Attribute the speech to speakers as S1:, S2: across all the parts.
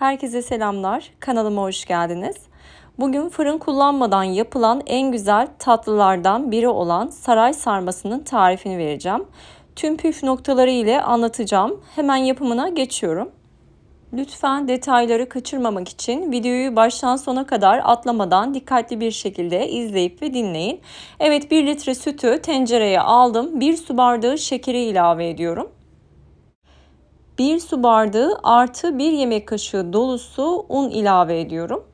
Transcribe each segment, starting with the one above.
S1: Herkese selamlar. Kanalıma hoş geldiniz. Bugün fırın kullanmadan yapılan en güzel tatlılardan biri olan saray sarmasının tarifini vereceğim. Tüm püf noktaları ile anlatacağım. Hemen yapımına geçiyorum. Lütfen detayları kaçırmamak için videoyu baştan sona kadar atlamadan dikkatli bir şekilde izleyip ve dinleyin. Evet 1 litre sütü tencereye aldım. 1 su bardağı şekeri ilave ediyorum. 1 su bardağı artı 1 yemek kaşığı dolusu un ilave ediyorum.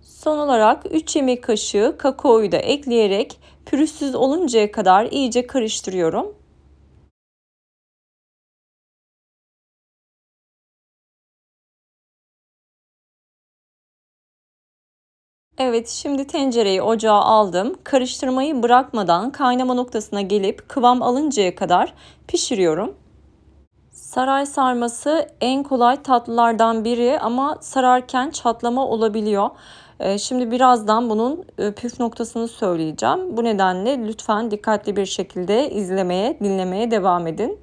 S1: Son olarak 3 yemek kaşığı kakaoyu da ekleyerek pürüzsüz oluncaya kadar iyice karıştırıyorum. Evet, şimdi tencereyi ocağa aldım. Karıştırmayı bırakmadan kaynama noktasına gelip kıvam alıncaya kadar pişiriyorum. Saray sarması en kolay tatlılardan biri ama sararken çatlama olabiliyor. Ee, şimdi birazdan bunun e, püf noktasını söyleyeceğim. Bu nedenle lütfen dikkatli bir şekilde izlemeye, dinlemeye devam edin.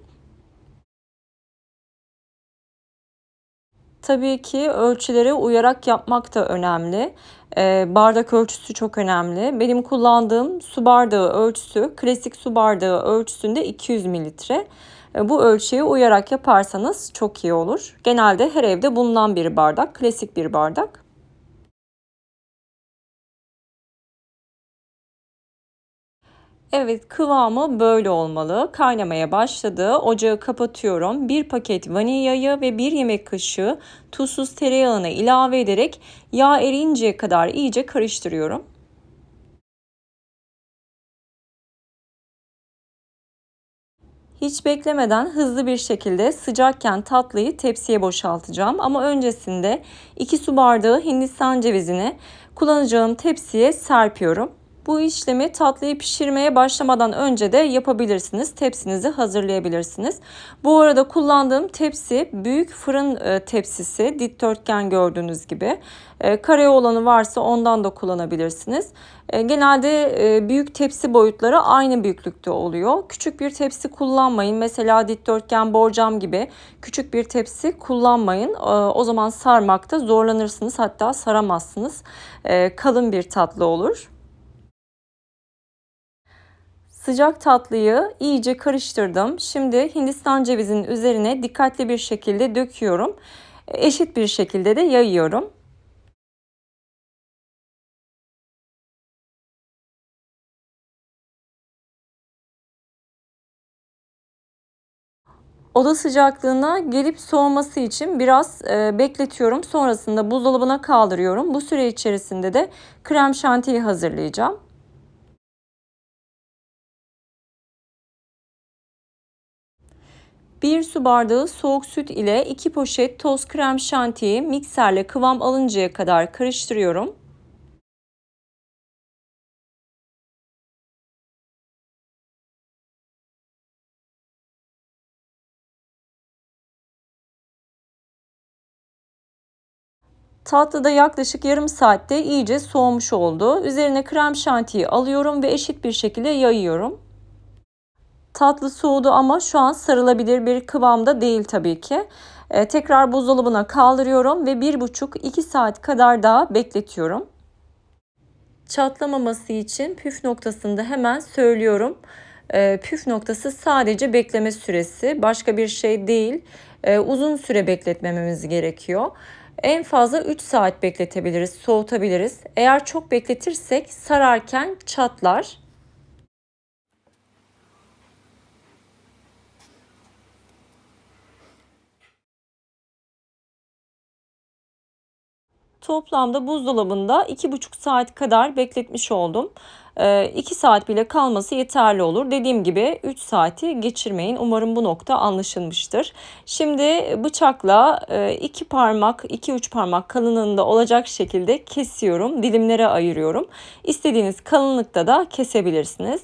S1: Tabii ki ölçülere uyarak yapmak da önemli. Ee, bardak ölçüsü çok önemli. Benim kullandığım su bardağı ölçüsü, klasik su bardağı ölçüsünde 200 mililitre. Ee, bu ölçüye uyarak yaparsanız çok iyi olur. Genelde her evde bulunan bir bardak, klasik bir bardak. Evet kıvamı böyle olmalı. Kaynamaya başladı. Ocağı kapatıyorum. Bir paket vanilyayı ve bir yemek kaşığı tuzsuz tereyağını ilave ederek yağ eriyinceye kadar iyice karıştırıyorum. Hiç beklemeden hızlı bir şekilde sıcakken tatlıyı tepsiye boşaltacağım. Ama öncesinde 2 su bardağı hindistan cevizini kullanacağım tepsiye serpiyorum. Bu işlemi tatlıyı pişirmeye başlamadan önce de yapabilirsiniz. Tepsinizi hazırlayabilirsiniz. Bu arada kullandığım tepsi büyük fırın e, tepsisi. Dikdörtgen gördüğünüz gibi. E, kare olanı varsa ondan da kullanabilirsiniz. E, genelde büyük tepsi boyutları aynı büyüklükte oluyor. Küçük bir tepsi kullanmayın. Mesela dikdörtgen borcam gibi küçük bir tepsi kullanmayın. O zaman sarmakta zorlanırsınız. Hatta saramazsınız. Kalın bir tatlı olur. Sıcak tatlıyı iyice karıştırdım. Şimdi Hindistan cevizinin üzerine dikkatli bir şekilde döküyorum. Eşit bir şekilde de yayıyorum. Oda sıcaklığına gelip soğuması için biraz e, bekletiyorum. Sonrasında buzdolabına kaldırıyorum. Bu süre içerisinde de krem şantiyi hazırlayacağım. 1 su bardağı soğuk süt ile 2 poşet toz krem şantiyi mikserle kıvam alıncaya kadar karıştırıyorum. Tatlıda yaklaşık yarım saatte iyice soğumuş oldu. Üzerine krem şantiyi alıyorum ve eşit bir şekilde yayıyorum. Tatlı soğudu ama şu an sarılabilir bir kıvamda değil tabii ki. Ee, tekrar buzdolabına kaldırıyorum ve 1,5-2 saat kadar daha bekletiyorum. Çatlamaması için püf noktasında hemen söylüyorum. Ee, püf noktası sadece bekleme süresi. Başka bir şey değil. Ee, uzun süre bekletmememiz gerekiyor. En fazla 3 saat bekletebiliriz, soğutabiliriz. Eğer çok bekletirsek sararken çatlar. Toplamda buzdolabında 2,5 saat kadar bekletmiş oldum. 2 ee, saat bile kalması yeterli olur. Dediğim gibi 3 saati geçirmeyin. Umarım bu nokta anlaşılmıştır. Şimdi bıçakla 2 e, parmak, 2-3 parmak kalınlığında olacak şekilde kesiyorum. Dilimlere ayırıyorum. İstediğiniz kalınlıkta da kesebilirsiniz.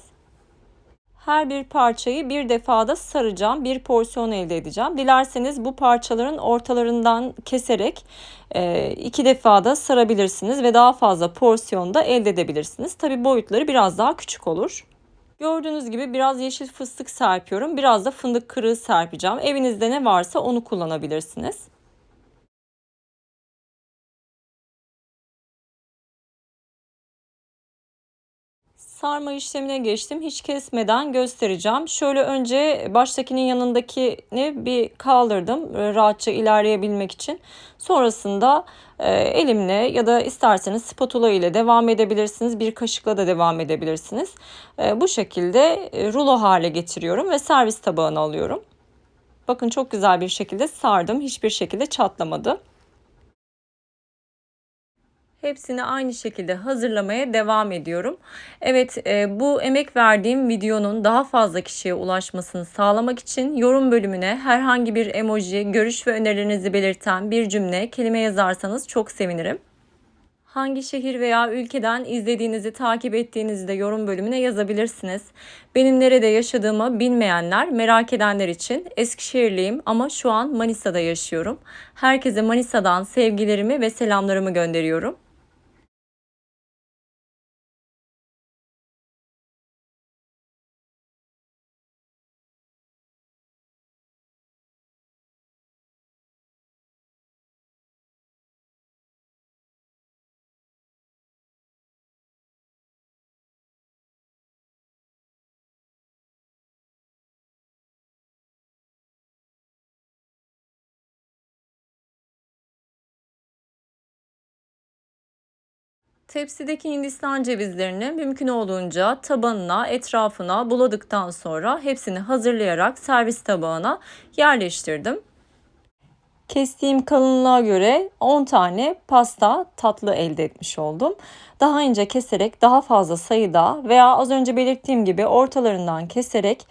S1: Her bir parçayı bir defada saracağım. Bir porsiyon elde edeceğim. Dilerseniz bu parçaların ortalarından keserek e, iki defada sarabilirsiniz ve daha fazla porsiyonda elde edebilirsiniz. Tabi boyutları biraz daha küçük olur. Gördüğünüz gibi biraz yeşil fıstık serpiyorum. Biraz da fındık kırığı serpeceğim. Evinizde ne varsa onu kullanabilirsiniz. Sarma işlemine geçtim. Hiç kesmeden göstereceğim. Şöyle önce baştakinin yanındakini bir kaldırdım. Rahatça ilerleyebilmek için. Sonrasında e, elimle ya da isterseniz spatula ile devam edebilirsiniz. Bir kaşıkla da devam edebilirsiniz. E, bu şekilde e, rulo hale getiriyorum ve servis tabağına alıyorum. Bakın çok güzel bir şekilde sardım. Hiçbir şekilde çatlamadı. Hepsini aynı şekilde hazırlamaya devam ediyorum. Evet e, bu emek verdiğim videonun daha fazla kişiye ulaşmasını sağlamak için yorum bölümüne herhangi bir emoji, görüş ve önerilerinizi belirten bir cümle, kelime yazarsanız çok sevinirim. Hangi şehir veya ülkeden izlediğinizi, takip ettiğinizi de yorum bölümüne yazabilirsiniz. Benim nerede yaşadığımı bilmeyenler, merak edenler için Eskişehirliyim ama şu an Manisa'da yaşıyorum. Herkese Manisa'dan sevgilerimi ve selamlarımı gönderiyorum. Tepsideki Hindistan cevizlerini mümkün olduğunca tabanına, etrafına buladıktan sonra hepsini hazırlayarak servis tabağına yerleştirdim. Kestiğim kalınlığa göre 10 tane pasta tatlı elde etmiş oldum. Daha ince keserek daha fazla sayıda veya az önce belirttiğim gibi ortalarından keserek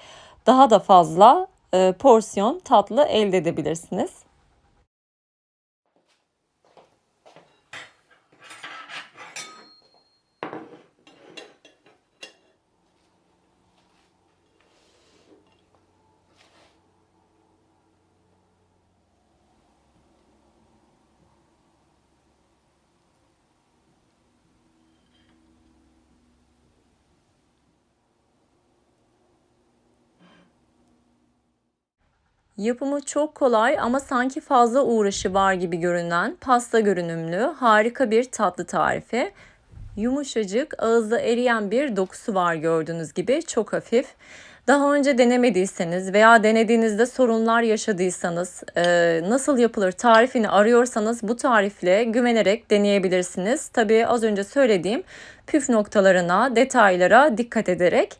S1: daha da fazla e, porsiyon tatlı elde edebilirsiniz. Yapımı çok kolay ama sanki fazla uğraşı var gibi görünen pasta görünümlü harika bir tatlı tarifi. Yumuşacık, ağızda eriyen bir dokusu var gördüğünüz gibi çok hafif. Daha önce denemediyseniz veya denediğinizde sorunlar yaşadıysanız, e, nasıl yapılır tarifini arıyorsanız bu tarifle güvenerek deneyebilirsiniz. Tabii az önce söylediğim püf noktalarına, detaylara dikkat ederek.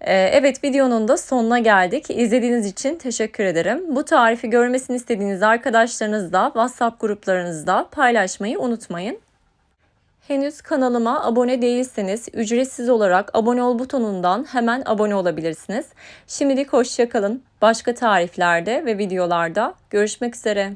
S1: Ee, evet videonun da sonuna geldik. İzlediğiniz için teşekkür ederim. Bu tarifi görmesini istediğiniz arkadaşlarınızla WhatsApp gruplarınızda paylaşmayı unutmayın. Henüz kanalıma abone değilseniz ücretsiz olarak abone ol butonundan hemen abone olabilirsiniz. Şimdilik hoşçakalın. Başka tariflerde ve videolarda görüşmek üzere.